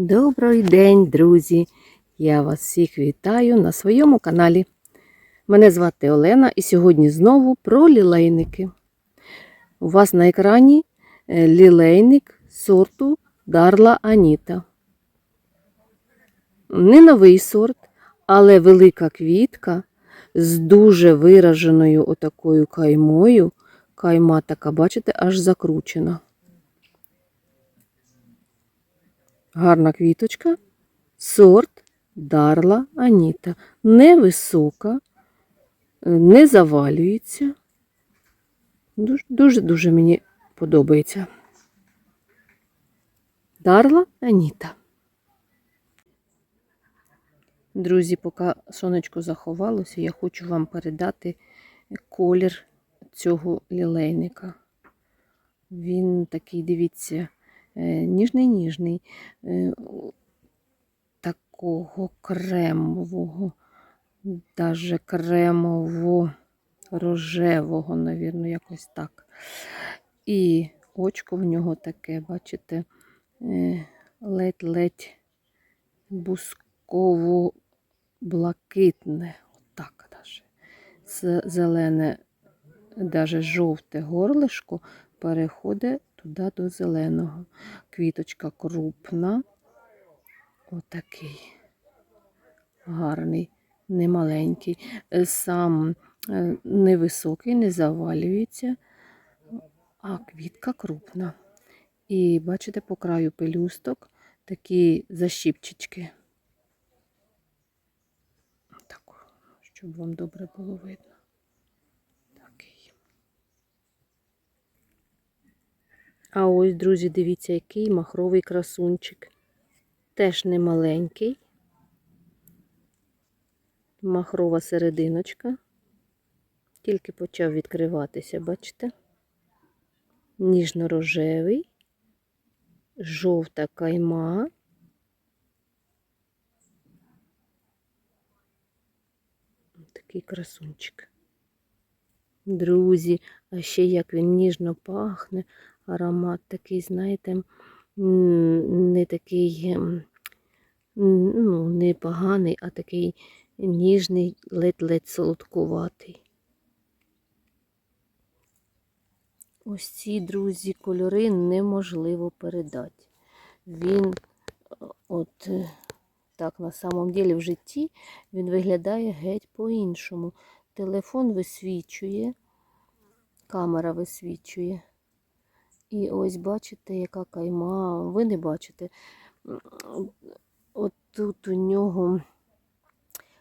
Добрий день, друзі! Я вас всіх вітаю на своєму каналі. Мене звати Олена і сьогодні знову про лілейники. У вас на екрані е, лілейник сорту Дарла Аніта. Не новий сорт, але велика квітка з дуже вираженою отакою каймою. Кайма така, бачите, аж закручена. Гарна квіточка. Сорт Дарла Аніта. Невисока, не завалюється. Дуже-дуже мені подобається. Дарла Аніта. Друзі, поки сонечко заховалося, я хочу вам передати колір цього лілейника. Він такий, дивіться, ніжний-ніжний, такого кремового, даже кремово-рожевого, навірно, якось так. І очко в нього таке, бачите, ледь-ледь бусково-блакитне. Отак даже. Це зелене, даже жовте горлишко переходить туди до зеленого. Квіточка крупна. Отакий гарний, немаленький. Сам невисокий, не завалюється, а квітка крупна. І бачите, по краю пелюсток такі защіпчички. Так, щоб вам добре було видно. А ось, друзі, дивіться, який махровий красунчик. Теж не маленький. Махрова серединочка. Тільки почав відкриватися, бачите? Ніжно-рожевий, жовта кайма. Такий красунчик. Друзі, а ще як він ніжно пахне, аромат такий, знаєте, не такий, ну, не поганий, а такий ніжний, ледь-ледь солодкуватий. Ось ці, друзі, кольори неможливо передати. Він от так на самом деле в житті він виглядає геть по-іншому. Телефон висвічує, камера висвічує. І ось бачите, яка кайма. Ви не бачите. От тут у нього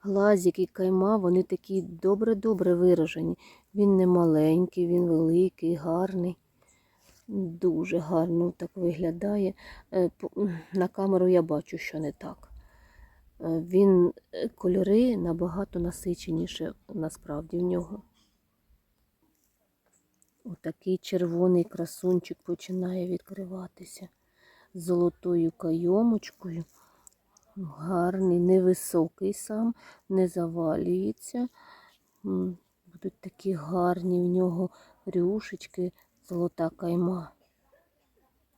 глазик і кайма, вони такі добре-добре виражені. Він не маленький, він великий, гарний. Дуже гарно так виглядає. На камеру я бачу, що не так. Він кольори набагато насиченіше насправді в нього. Отакий червоний красунчик починає відкриватися золотою кайомочкою. Гарний, невисокий сам, не завалюється. Будуть такі гарні в нього рюшечки, золота кайма.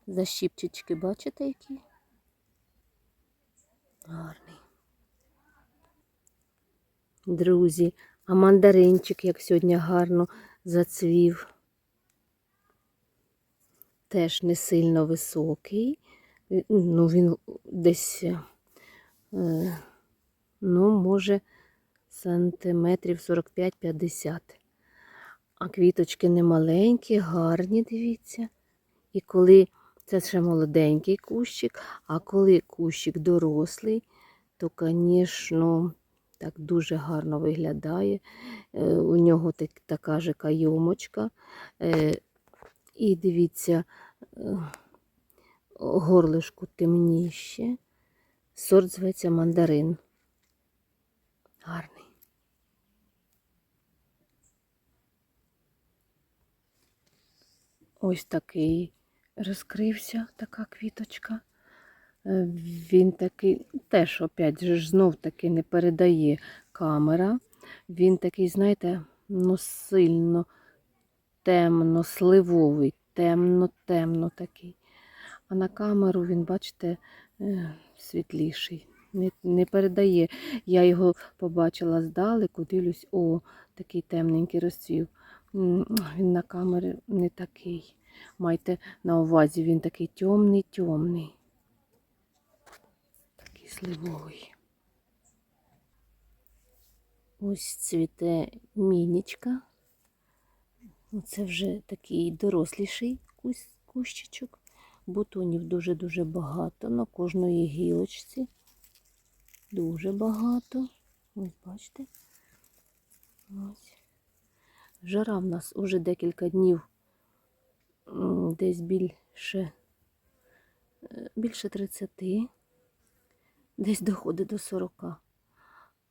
Защіпчички, бачите, які? Гарний. Друзі, а мандаринчик, як сьогодні гарно зацвів теж не сильно високий. Ну, він десь, ну, може, сантиметрів 45-50. А квіточки не маленькі, гарні, дивіться. І коли це ще молоденький кущик, а коли кущик дорослий, то, звісно, так дуже гарно виглядає. У нього так, така же кайомочка. І дивіться, горлишку темніще. Сорт зветься мандарин. Гарний. Ось такий розкрився така квіточка. Він такий, теж, опять же, знов таки не передає камера. Він такий, знаєте, ну сильно темно-сливовий, темно-темно такий. а на камеру він, бачите, е, світліший. Не, не передає. Я його побачила здалеку, дивлюсь, о, такий темненький розцвів. Він на камері не такий. Майте на увазі, він такий темний, темний. Такий сливовий. Ось цвіте мінічка. Це вже такий доросліший кущичок. Бутонів дуже-дуже багато на кожної гілочці. Дуже багато. Ось бачите. Ось. Жара в нас уже декілька днів десь більше, е, більше 30, десь доходить до 40.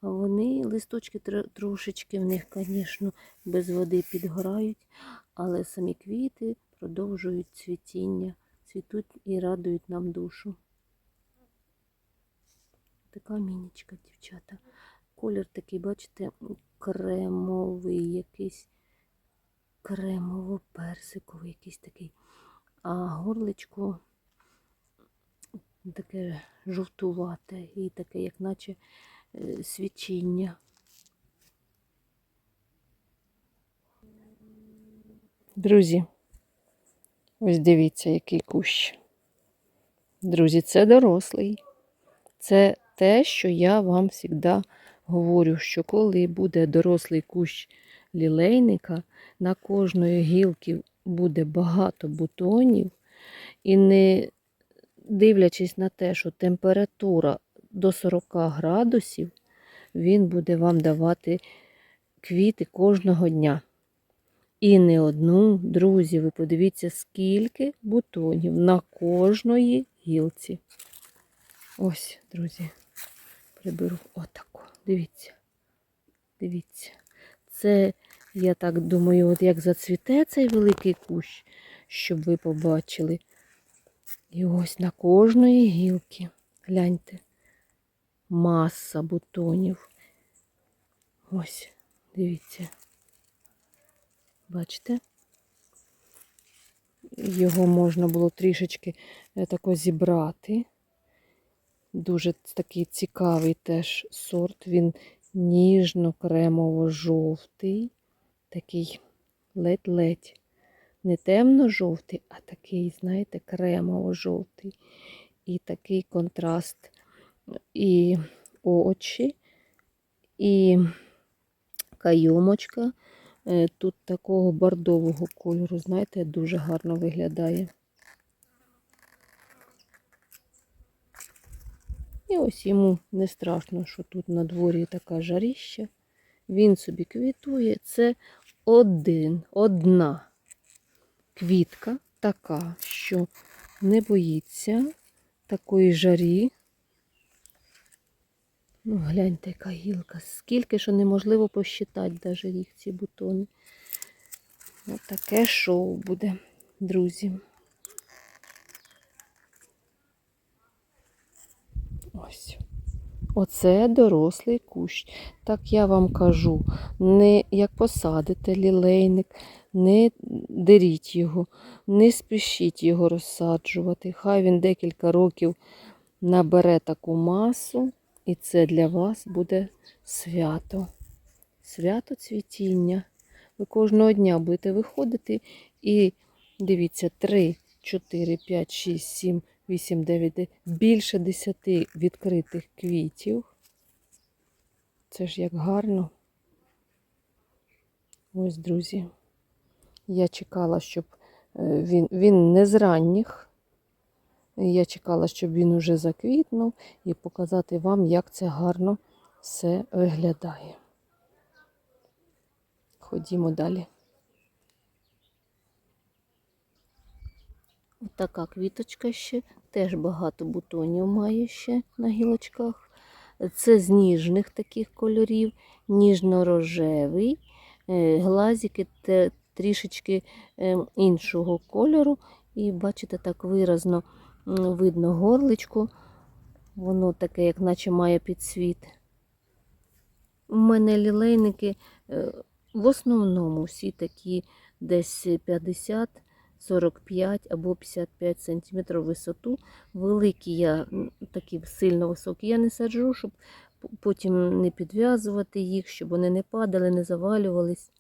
Вони, листочки трошечки в них, звісно, без води підгорають, але самі квіти продовжують цвітіння, цвітуть і радують нам душу. Така мінічка, дівчата. Колір такий, бачите, кремовий якийсь, кремово-персиковий якийсь такий. А горличко таке жовтувате і таке, як наче свічіння. Друзі, ось дивіться, який кущ. Друзі, це дорослий. Це те, що я вам завжди говорю, що коли буде дорослий кущ лілейника, на кожної гілки буде багато бутонів, і не дивлячись на те, що температура до 40 градусів, він буде вам давати квіти кожного дня. І не одну, друзі, ви подивіться, скільки бутонів на кожної гілці. Ось, друзі, приберу отаку. Дивіться. Дивіться. Це, я так думаю, от як зацвіте цей великий кущ, щоб ви побачили. І ось на кожної гілки. Гляньте. Маса бутонів. Ось, дивіться. Бачите? Його можна було трішечки е, тако зібрати. Дуже такий цікавий теж сорт. Він ніжно-кремово-жовтий, такий ледь-ледь. Не темно-жовтий, а такий, знаєте, кремово-жовтий. І такий контраст і очі, і кайомочка. Е, Тут такого бордового кольору, знаєте, дуже гарно виглядає. І ось йому не страшно, що тут на дворі така жаріща. Він собі квітує. Це один, одна квітка така, що не боїться такої жарі. Ну, гляньте, яка гілка. Скільки, що неможливо посчитати навіть їх ці бутони. Ось таке шоу буде, друзі. Ось. Оце дорослий кущ. Так я вам кажу, не як посадите лілейник, не деріть його, не спішіть його розсаджувати. Хай він декілька років набере таку масу, і це для вас буде свято. Свято цвітіння. Ви кожного дня будете виходити і дивіться, 3, 4, 5, 6, 7, 8, 9, більше 10 відкритих квітів. Це ж як гарно. Ось, друзі. Я чекала, щоб е, він, він не з ранніх. Я чекала, щоб він уже заквітнув і показати вам, як це гарно все виглядає. Ходімо далі. Така квіточка ще, теж багато бутонів має ще на гілочках. Це з ніжних таких кольорів, ніжно-рожевий, е, глазики трішечки е, іншого кольору. І бачите, так виразно видно горличко. Воно таке, як наче має підсвіт. У мене лілейники е, в основному всі такі десь 50 45 або 55 см висоту. Великі я такі сильно високі я не саджу, щоб потім не підв'язувати їх, щоб вони не падали, не завалювались.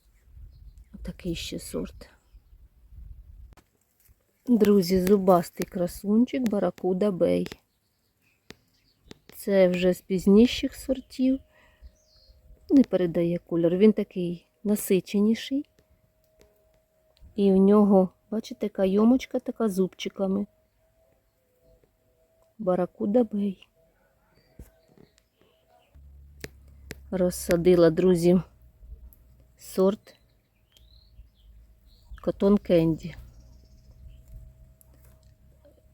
Такий ще сорт. Друзі, зубастий красунчик Баракуда Бей. Це вже з пізніших сортів. Не передає кольор. Він такий насиченіший. І в нього, бачите, кайомочка така зубчиками. Баракуда Бей. Розсадила, друзі, сорт Котон Кенді.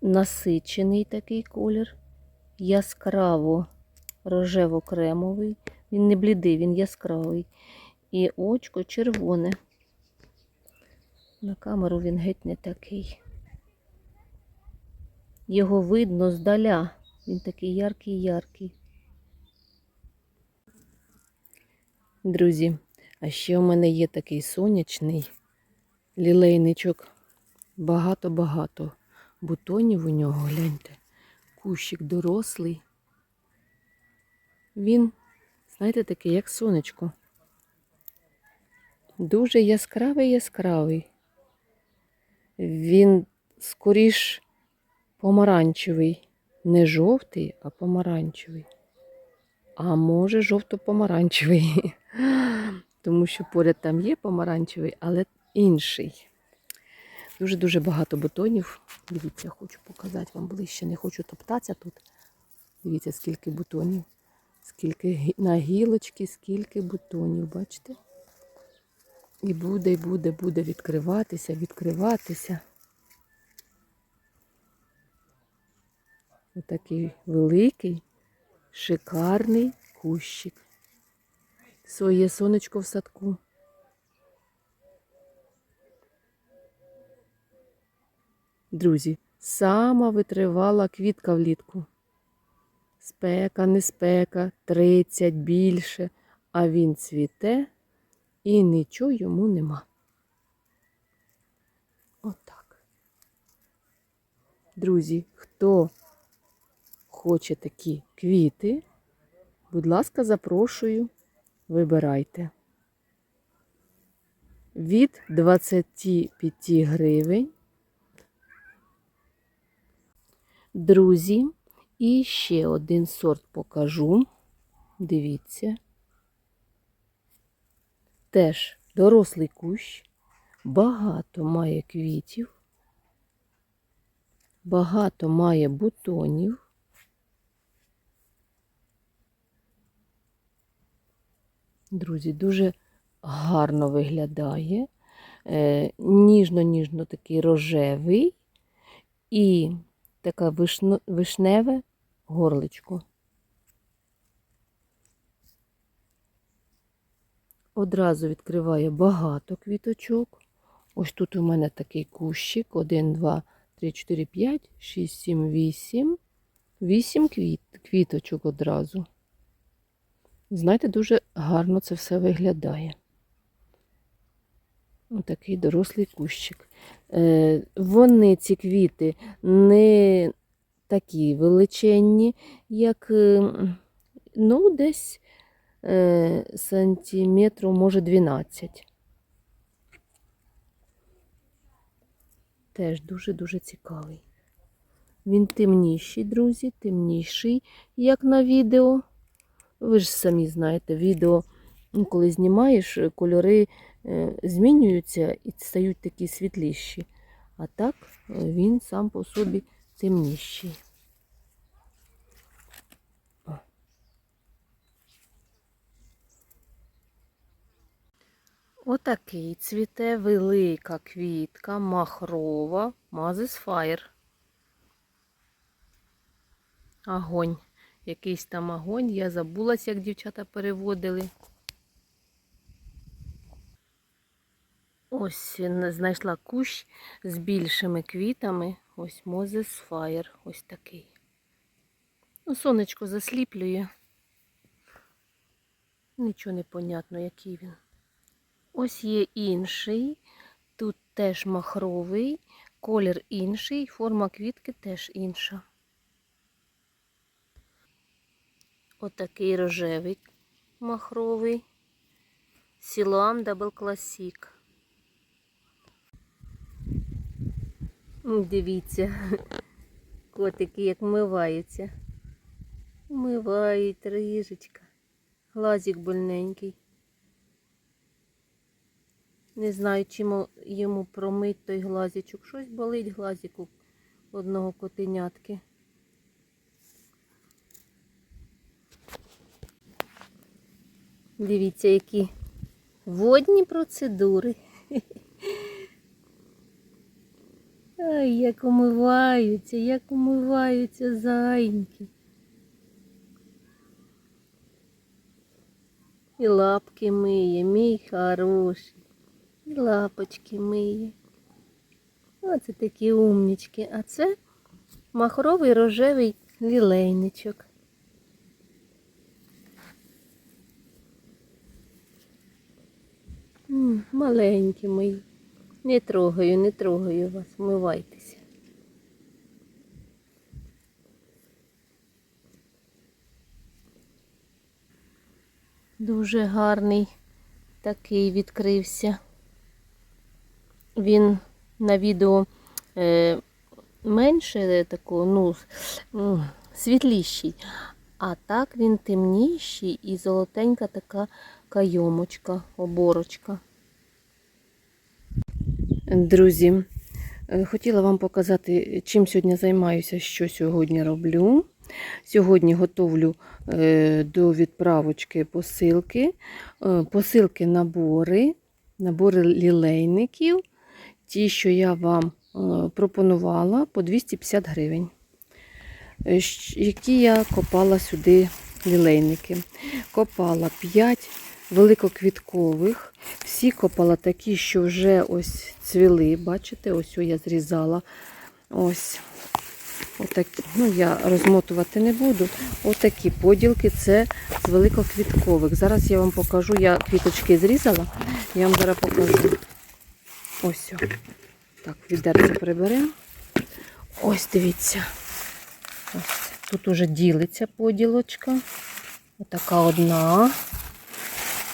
Насичений такий колір, яскраво рожево-кремовий. Він не блідий, він яскравий. І очко червоне. На камеру він геть не такий. Його видно здаля. Він такий яркий-яркий. Друзі, а ще у мене є такий сонячний лілейничок. Багато-багато бутонів у нього, гляньте. Кущик дорослий. Він, знаєте, такий, як сонечко. Дуже яскравий яскравий. Він скоріш помаранчевий. Не жовтий, а помаранчевий. А може жовто-помаранчевий. Тому що поряд там є помаранчевий, але інший. Дуже-дуже багато бутонів. Дивіться, хочу показати вам ближче. Не хочу топтатися тут. Дивіться, скільки бутонів. Скільки на гілочки, скільки бутонів, бачите? І буде, і буде, буде відкриватися, відкриватися. Отакий великий, шикарний кущик. Своє сонечко в садку. Друзі, сама витривала квітка влітку. Спека, не спека, 30 більше, а він цвіте і нічого йому нема. Отак. Друзі, хто хоче такі квіти, будь ласка, запрошую, вибирайте. Від 25 гривень. Друзі, і ще один сорт покажу. Дивіться. Теж дорослий кущ, багато має квітів, багато має бутонів. Друзі, дуже гарно виглядає. Е, Ніжно-ніжно такий рожевий і таке вишно, вишневе горличко. Одразу відкриває багато квіточок. Ось тут у мене такий кущик. 1, 2, 3, 4, 5, 6, 7, 8. 8 квіт, квіточок одразу. Знаєте, дуже гарно це все виглядає. Отакий дорослий кущик. Е, вони, ці квіти, не такі величенні, як е, ну, десь е, сантиметрів, може, 12. Теж дуже-дуже цікавий. Він темніший, друзі, темніший, як на відео. Ви ж самі знаєте, відео, ну, коли знімаєш, кольори змінюються і стають такі світліші. А так е, він сам по собі темніший. Отакий цвіте велика квітка, махрова, Мазис Фаєр. Огонь. Якийсь там огонь. Я забулась, як дівчата переводили. Ось е, знайшла кущ з більшими квітами. Ось Moses Fire. Ось такий. Ну, сонечко засліплює. Нічого не понятно, який він. Ось є інший. Тут теж махровий. колір інший, форма квітки теж інша. Отакий рожевий махровий. Сілуан Дабл Класік. Дивіться, котики як вмиваються. Вмивають рижечка. Глазик больненький. Не знаю, чим йому промить той глазичок. Щось болить глазику одного котенятки. Дивіться, які водні процедури. Ай, як умиваються, як умиваються зайки. І лапки миє, мій хороший. І лапочки миє. Оце такі умнічки. А це махровий рожевий лілейничок. М, Маленькі мої. Не трогаю, не трогаю вас, вмивайтеся. Дуже гарний такий відкрився. Він на відео е, менше такого, ну, світліший. А так він темніший і золотенька така кайомочка, оборочка. Друзі, е, хотіла вам показати, чим сьогодні займаюся, що сьогодні роблю. Сьогодні готовлю е, до відправочки посилки. Е, Посилки набори, набори лілейників. Ті, що я вам пропонувала, по 250 гривень. Які я копала сюди лілейники. Копала 5 великоквіткових. Всі копала такі, що вже ось цвіли. Бачите, ось я зрізала. Ось. Отакі. Ну, я розмотувати не буду. Отакі поділки це з великоквіткових. Зараз я вам покажу, я квіточки зрізала, я вам зараз покажу. Ось. о. Так, відерце приберемо. Ось дивіться. Ось. Тут уже ділиться поділочка. Отака одна.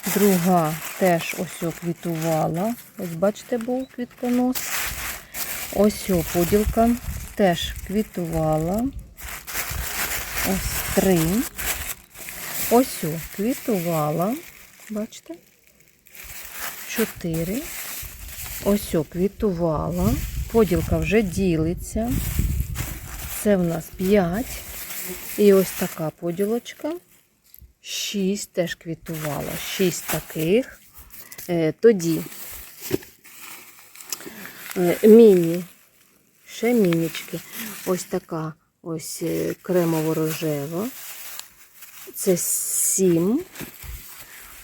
Друга теж ось оквітувала. Ось бачите, був квітконос. Ось о, поділка теж квітувала. Ось три. Ось о, квітувала. Бачите? Чотири. Ось о, квітувала. Поділка вже ділиться. Це в нас 5. І ось така поділочка. 6 теж квітувала. 6 таких. Е, тоді е, міні. Ще мінічки. Ось така ось е, кремово-рожева. Це 7.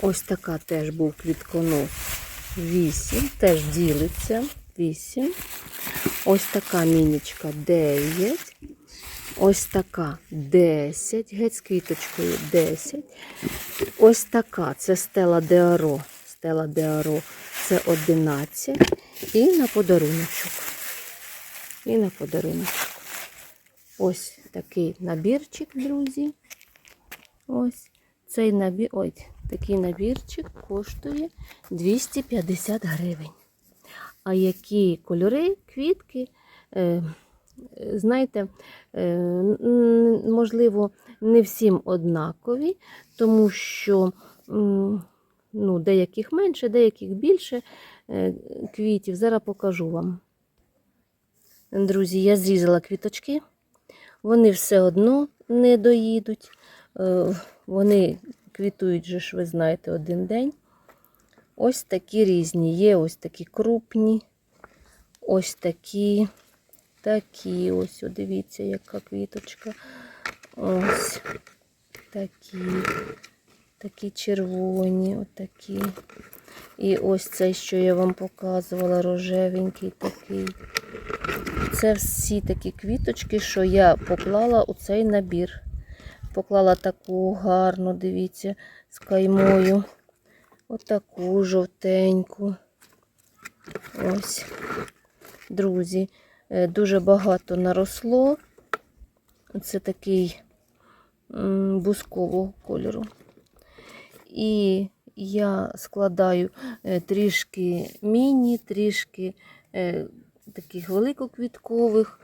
Ось така теж був квітконос. 8. Теж ділиться. 8. Ось така мінічка 9. Ось така 10, геть з квіточкою 10. Ось така це стела Деаро. Стела Деаро це 11. І на подаруночок. І на подаруночок. Ось такий набірчик, друзі. Ось цей набір. Ой, такий набірчик коштує 250 гривень. А які кольори, квітки, е, знаєте, е, можливо, не всім однакові, тому що ну, деяких менше, деяких більше е, квітів. Зараз покажу вам. Друзі, я зрізала квіточки. Вони все одно не доїдуть. Е, Вони квітують, же ж, ви знаєте, один день. Ось такі різні. Є ось такі крупні, ось такі, такі. Ось, дивіться, яка квіточка. Ось такі, такі червоні, отакі. І ось цей, що я вам показувала, рожевенький такий. Це всі такі квіточки, що я поклала у цей набір. Поклала таку гарну, дивіться, з каймою. Отаку жовтеньку. Ось, друзі, дуже багато наросло. Це такий бускового кольору. І я складаю е, трішки міні, трішки е, таких великоквіткових.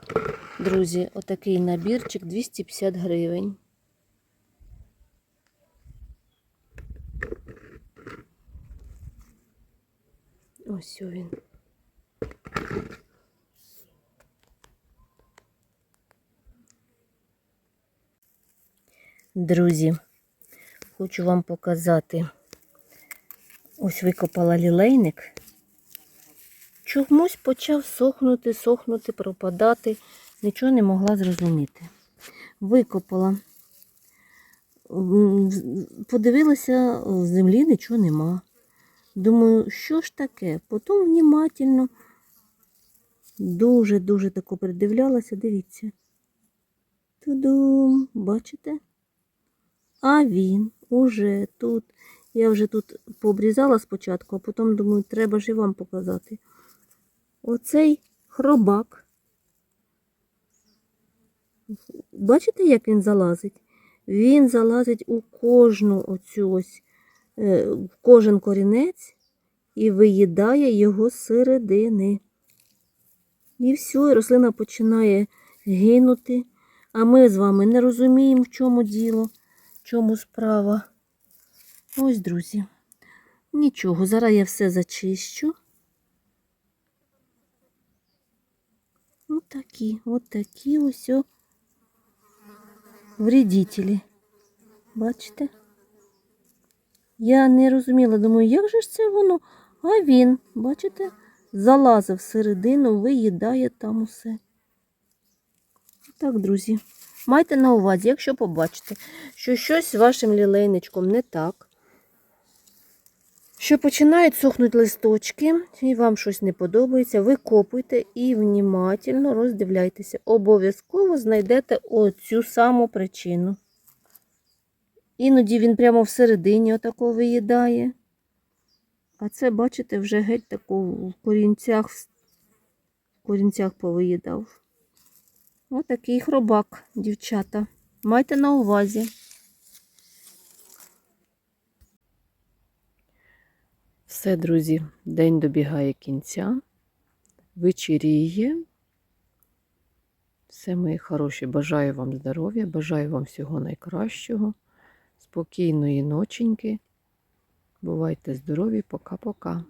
Друзі, отакий набірчик 250 гривень. Ось він. Друзі, хочу вам показати. Ось викопала лілейник. Чомусь почав сохнути, сохнути, пропадати. Нічого не могла зрозуміти. Викопала. Подивилася, в землі нічого нема. Думаю, що ж таке? Потім внімательно, дуже-дуже тако придивлялася, дивіться. Тудум, бачите? А він уже тут. Я вже тут пообрізала спочатку, а потім думаю, треба ж і вам показати. Оцей хробак. Бачите, як він залазить? Він залазить у кожну оцю ось, е, в кожен корінець і виїдає його з середини. І все, і рослина починає гинути. А ми з вами не розуміємо, в чому діло, чому справа. Ось, друзі. Нічого, зараз я все зачищу. Ось такі, от такі ось вредителі. Бачите? Я не розуміла, думаю, як же ж це воно? А він, бачите, залазив всередину, виїдає там усе. Так, друзі, майте на увазі, якщо побачите, що щось з вашим лілейничком не так, що починають сохнути листочки, і вам щось не подобається, викопуйте і внімательно роздивляйтеся. Обов'язково знайдете оцю саму причину. Іноді він прямо всередині отако виїдає. А це, бачите, вже геть тако в корінцях, в корінцях повиїдав. Отакий хробак, дівчата. Майте на увазі. Все, друзі, день добігає кінця, вечеріє. Все, мої хороші, бажаю вам здоров'я, бажаю вам всього найкращого, спокійної ноченьки. Бувайте здорові, пока-пока.